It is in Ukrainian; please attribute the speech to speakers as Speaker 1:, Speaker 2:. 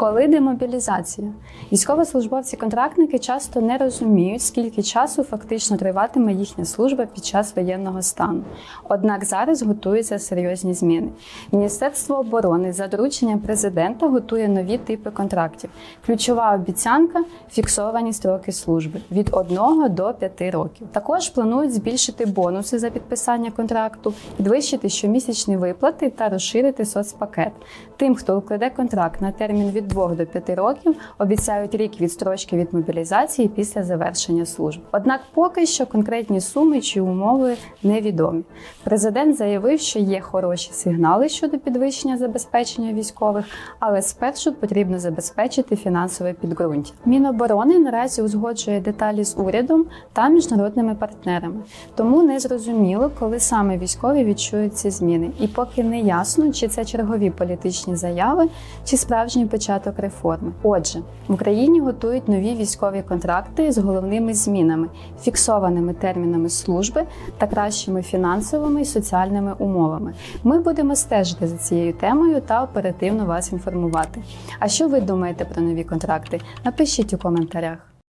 Speaker 1: Коли демобілізація? Військовослужбовці-контрактники часто не розуміють, скільки часу фактично триватиме їхня служба під час воєнного стану. Однак зараз готуються серйозні зміни. Міністерство оборони за дорученням президента готує нові типи контрактів. Ключова обіцянка фіксовані строки служби від 1 до 5 років. Також планують збільшити бонуси за підписання контракту, підвищити щомісячні виплати та розширити соцпакет. Тим, хто укладе контракт на термін від 2 до 5 років, обіцяють рік відстрочки від мобілізації після завершення служби. Однак поки що конкретні суми чи умови невідомі. Президент заявив, що є хороші сигнали щодо підвищення забезпечення військових, але спершу потрібно забезпечити фінансове підґрунтя. Міноборони наразі узгоджує деталі з урядом та міжнародними партнерами, тому не зрозуміло, коли саме військові відчують ці зміни, і поки не ясно, чи це чергові політичні заяви, чи справжній початок реформи. Отже, в Україні готують нові військові контракти з головними змінами, фіксованими термінами служби та кращими фінансовими і соціальними умовами. Ми будемо стежити за цією темою та оперативно вас інформувати. А що ви думаєте про нові контракти? Напишіть у коментарях.